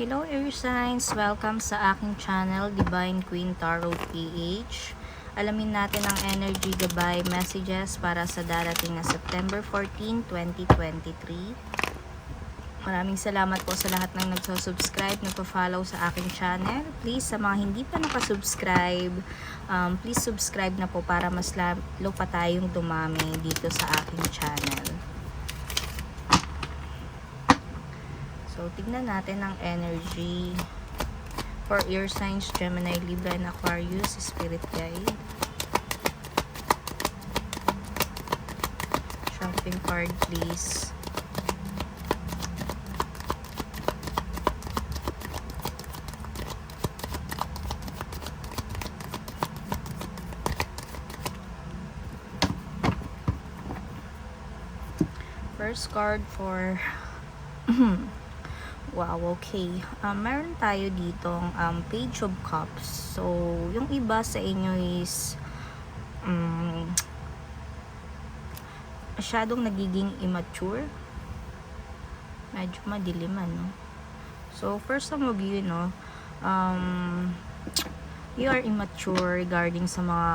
Hello Air Signs! Welcome sa aking channel, Divine Queen Tarot PH. Alamin natin ang energy gabay messages para sa darating na September 14, 2023. Maraming salamat po sa lahat ng nagsusubscribe, nagpa-follow sa aking channel. Please, sa mga hindi pa nakasubscribe, um, please subscribe na po para mas lalo pa tayong dumami dito sa aking channel. So, tignan natin ang energy for your signs, Gemini, Libra, and Aquarius, Spirit Guide. Shopping card, please. First card for Wow, okay. Um, meron tayo ditong um, Page of Cups. So, yung iba sa inyo is um, masyadong nagiging immature. Medyo madilim, no? So, for some of you, no, um, you are immature regarding sa mga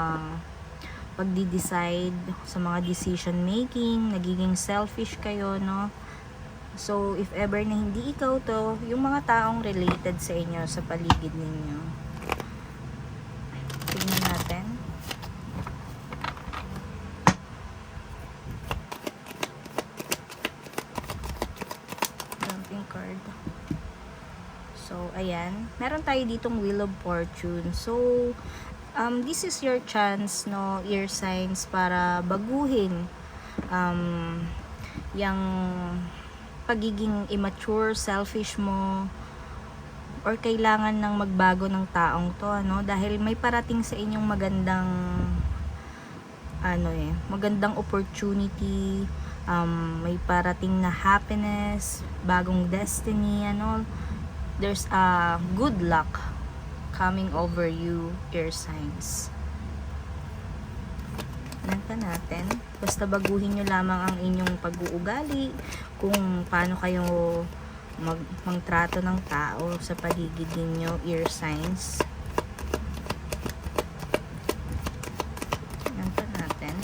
pagdi-decide, sa mga decision making, nagiging selfish kayo, no? So, if ever na hindi ikaw to, yung mga taong related sa inyo, sa paligid ninyo. Tingnan natin. Jumping card. So, ayan. Meron tayo ditong Wheel of Fortune. So, um, this is your chance, no, ear signs, para baguhin um, yung pagiging immature, selfish mo, or kailangan ng magbago ng taong to, ano? Dahil may parating sa inyong magandang, ano eh, magandang opportunity, um, may parating na happiness, bagong destiny, ano? There's a good luck coming over you, air signs. Nanta natin. Basta baguhin nyo lamang ang inyong pag-uugali, kung paano kayo mag mangtrato ng tao sa paligid ninyo, ear signs. Natin.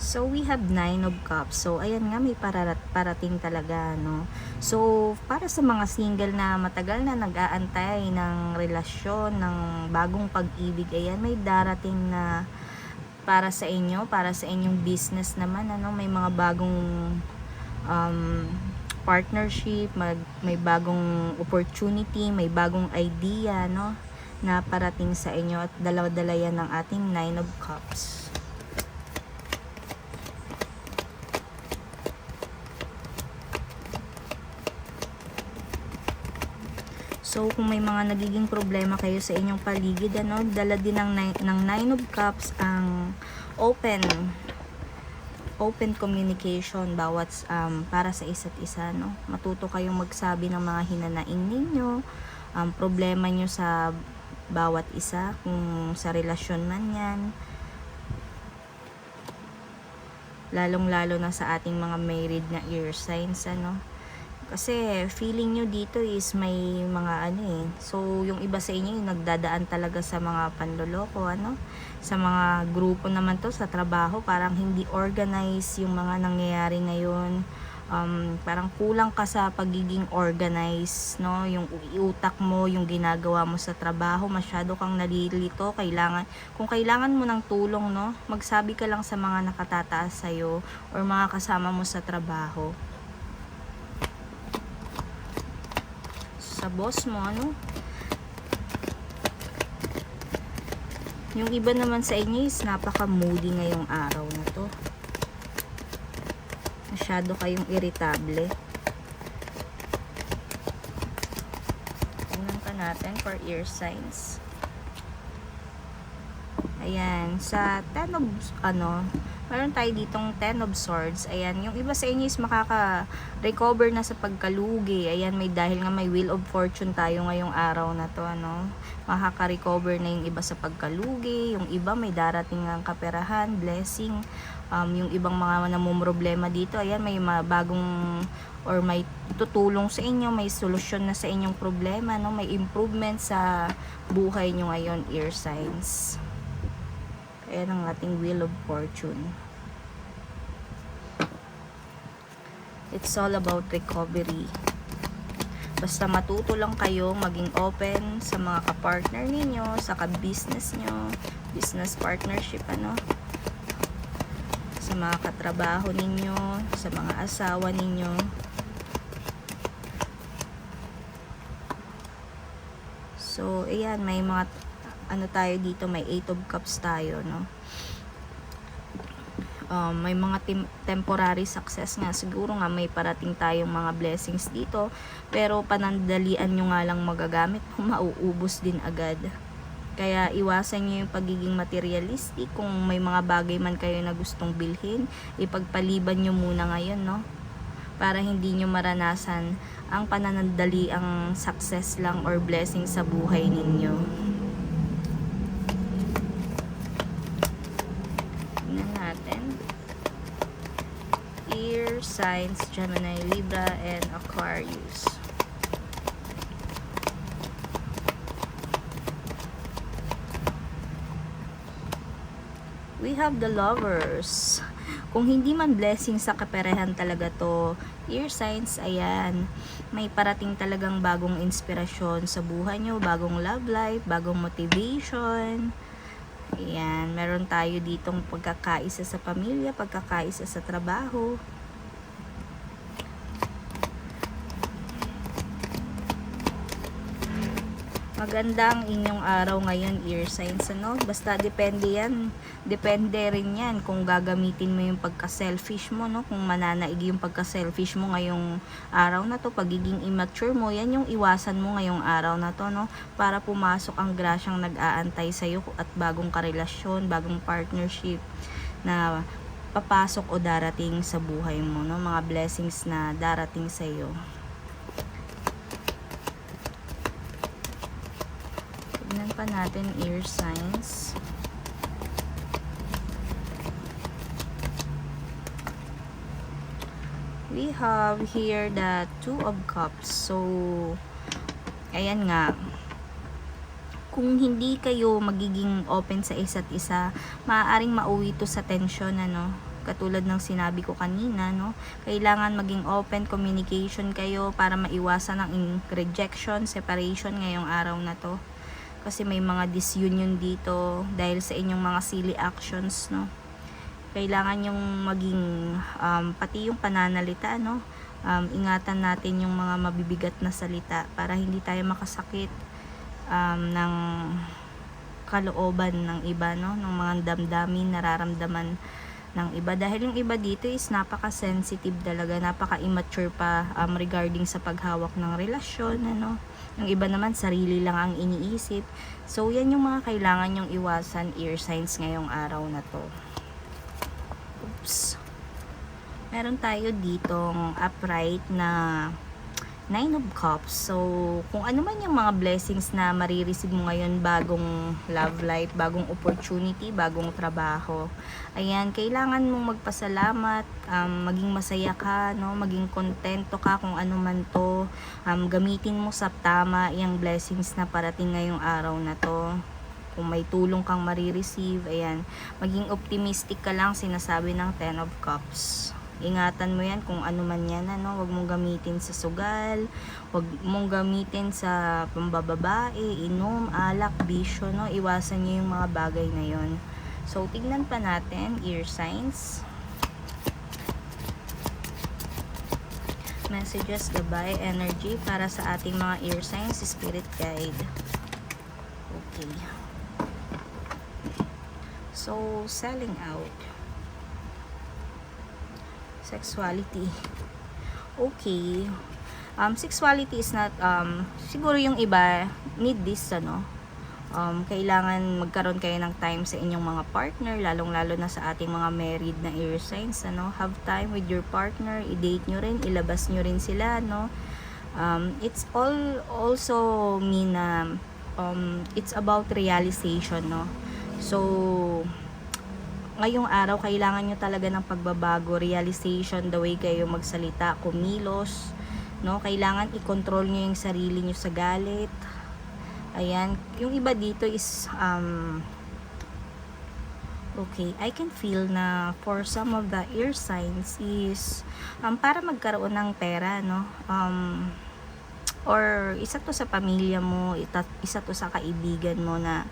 So, we have nine of cups. So, ayan nga, may pararat, parating talaga, no? So, para sa mga single na matagal na nag-aantay ng relasyon, ng bagong pag-ibig, ayan, may darating na para sa inyo, para sa inyong business naman, ano, may mga bagong um, partnership, mag, may bagong opportunity, may bagong idea, no, na parating sa inyo at dalawa-dala yan ng ating nine of cups. So, kung may mga nagiging problema kayo sa inyong paligid, ano, dala din ng, ng Nine of Cups ang open open communication bawat um, para sa isa't isa, no? Matuto kayong magsabi ng mga hinanaing ninyo, um, problema nyo sa bawat isa, kung sa relasyon man yan. Lalong-lalo na sa ating mga married na ear signs, ano? Kasi feeling nyo dito is may mga ano eh. So, yung iba sa inyo yung nagdadaan talaga sa mga panloloko, ano? Sa mga grupo naman to sa trabaho, parang hindi organized yung mga nangyayari ngayon. Um, parang kulang ka sa pagiging organized, no? Yung iutak mo, yung ginagawa mo sa trabaho, masyado kang nalilito. Kailangan, kung kailangan mo ng tulong, no? Magsabi ka lang sa mga nakatataas sa'yo or mga kasama mo sa trabaho. Sa boss mo, ano? Yung iba naman sa inyo is napaka-moody ngayong araw na to. Masyado kayong irritable. Tingnan ka natin for ear signs. Ayan, sa 10 of, ano, meron tayo ditong 10 of swords. Ayan, yung iba sa inyo is makaka-recover na sa pagkalugi. Ayan, may dahil nga may wheel of fortune tayo ngayong araw na to, ano. Makaka-recover na yung iba sa pagkalugi. Yung iba may darating ang kaperahan, blessing. Um, yung ibang mga namumroblema dito, ayan, may bagong or may tutulong sa inyo, may solusyon na sa inyong problema, no? May improvement sa buhay nyo ngayon, ear signs. Ayan ang ating Wheel of Fortune. It's all about recovery. Basta matuto lang kayo maging open sa mga kapartner ninyo, sa ka-business nyo, business partnership, ano, sa mga katrabaho ninyo, sa mga asawa ninyo. So, ayan, may mga, ano tayo dito, may 8 of cups tayo, no? um, may mga tem- temporary success nga. Siguro nga may parating tayong mga blessings dito pero panandalian nyo nga lang magagamit mauubos din agad. Kaya iwasan nyo yung pagiging materialistic. Kung may mga bagay man kayo na gustong bilhin ipagpaliban nyo muna ngayon no? Para hindi nyo maranasan ang pananandali ang success lang or blessing sa buhay ninyo Tingnan natin. Ear signs, Gemini, Libra, and Aquarius. We have the lovers. Kung hindi man blessing sa kaperehan talaga to, ear signs, ayan, may parating talagang bagong inspirasyon sa buhay nyo, bagong love life, bagong motivation, Ayan, meron tayo ditong pagkakaisa sa pamilya, pagkakaisa sa trabaho. Maganda ang inyong araw ngayon, ear signs, ano? Basta depende yan. Depende rin yan kung gagamitin mo yung pagka-selfish mo, no? Kung mananaig yung pagka-selfish mo ngayong araw na to, pagiging immature mo, yan yung iwasan mo ngayong araw na to, no? Para pumasok ang grasyang nag-aantay sa'yo at bagong karelasyon, bagong partnership na papasok o darating sa buhay mo, no? Mga blessings na darating sa'yo. Tignan pa natin ear signs. We have here the two of cups. So, ayan nga. Kung hindi kayo magiging open sa isa't isa, maaaring mauwi to sa tension, ano? Katulad ng sinabi ko kanina, no? Kailangan maging open communication kayo para maiwasan ang rejection, separation ngayong araw na to kasi may mga disunion dito dahil sa inyong mga silly actions no? Kailangan yung maging um, pati yung pananalita no? Um, ingatan natin yung mga mabibigat na salita para hindi tayo makasakit um, ng kalooban ng iba no? Ng mga damdamin nararamdaman ng iba. Dahil yung iba dito is napaka-sensitive talaga napaka-immature pa um, regarding sa paghawak ng relasyon ano yung iba naman, sarili lang ang iniisip. So, yan yung mga kailangan yung iwasan ear signs ngayong araw na to. Oops. Meron tayo ditong upright na Nine of Cups. So, kung ano man yung mga blessings na marireceive mo ngayon, bagong love life, bagong opportunity, bagong trabaho, ayan, kailangan mong magpasalamat, um, maging masaya ka, no? maging kontento ka kung ano man to, um, gamitin mo sa tama yung blessings na parating ngayong araw na to kung may tulong kang marireceive, ayan, maging optimistic ka lang sinasabi ng Ten of Cups ingatan mo yan kung ano man yan ano. Wag mong gamitin sa sugal. Wag mong gamitin sa pambababae inom alak bisyo no. Iwasan niyo yung mga bagay na yon so tignan pa natin ear signs. Messages gabay energy. Para sa ating mga ear signs spirit guide. Okay. So selling out sexuality. Okay. Um, sexuality is not, um, siguro yung iba, need this, ano, um, kailangan magkaroon kayo ng time sa inyong mga partner, lalong-lalo na sa ating mga married na air signs, ano, have time with your partner, i-date nyo rin, ilabas nyo rin sila, no, um, it's all, also mean na, um, it's about realization, no, so, ngayong araw, kailangan nyo talaga ng pagbabago, realization, the way kayo magsalita, kumilos, no? Kailangan i-control nyo yung sarili nyo sa galit. Ayan. Yung iba dito is, um, okay, I can feel na for some of the ear signs is, um, para magkaroon ng pera, no? Um, or isa to sa pamilya mo, isa to sa kaibigan mo na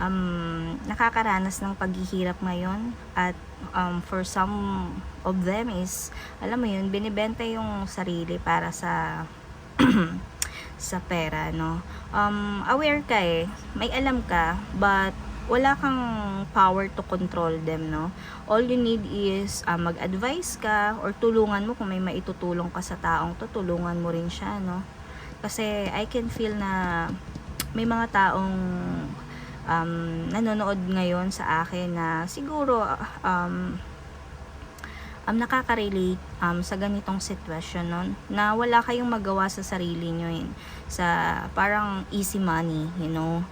um, nakakaranas ng paghihirap ngayon at um, for some of them is alam mo yun, binibenta yung sarili para sa sa pera, no? Um, aware ka eh, may alam ka, but wala kang power to control them, no? All you need is uh, mag-advise ka or tulungan mo kung may maitutulong ka sa taong to, tulungan mo rin siya, no? Kasi I can feel na may mga taong um, nanonood ngayon sa akin na siguro um, um, nakaka-relate um, sa ganitong sitwasyon no? na wala kayong magawa sa sarili nyo yun, sa parang easy money, you know.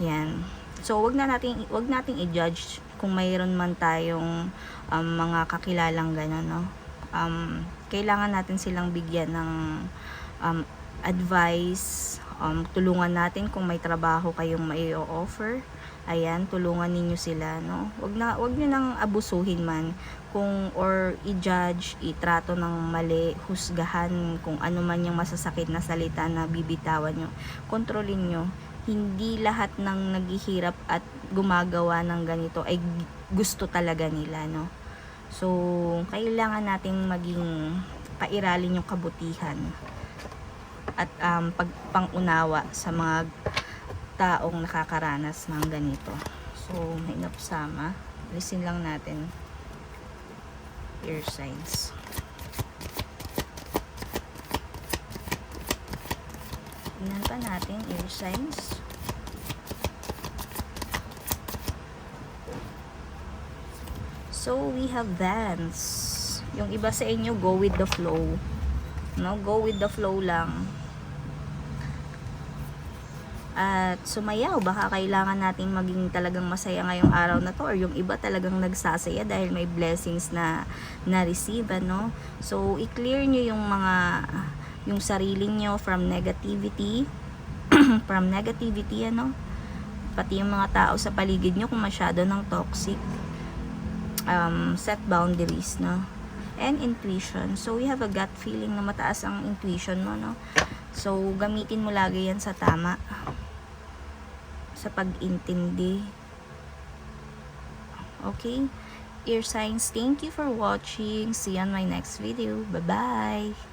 Yan. So, wag na nating wag nating i-judge kung mayroon man tayong um, mga kakilalang gano'n, no. Um, kailangan natin silang bigyan ng um, advice, um, tulungan natin kung may trabaho kayong mai offer Ayan, tulungan ninyo sila, no? Wag na wag niyo nang abusuhin man kung or i-judge, itrato ng mali, husgahan kung ano man yung masasakit na salita na bibitawan nyo. Kontrolin nyo. Hindi lahat ng naghihirap at gumagawa ng ganito ay gusto talaga nila, no? So, kailangan nating maging pairalin yung kabutihan at um, pagpangunawa sa mga taong nakakaranas ng ganito. So, may napsama. Alisin lang natin ear signs. Tingnan pa natin ear signs. So, we have dance. Yung iba sa inyo, go with the flow. No? Go with the flow lang. At sumayaw. Baka kailangan natin maging talagang masaya ngayong araw na to. Or yung iba talagang nagsasaya dahil may blessings na na-receive. Ano? So, i-clear nyo yung mga yung sarili nyo from negativity. from negativity, ano? Pati yung mga tao sa paligid nyo kung masyado ng toxic um, set boundaries, no? And intuition. So, we have a gut feeling na mataas ang intuition mo, no? So, gamitin mo lagi yan sa tama. Sa pag-intindi. Okay? Ear signs, thank you for watching. See you on my next video. Bye-bye!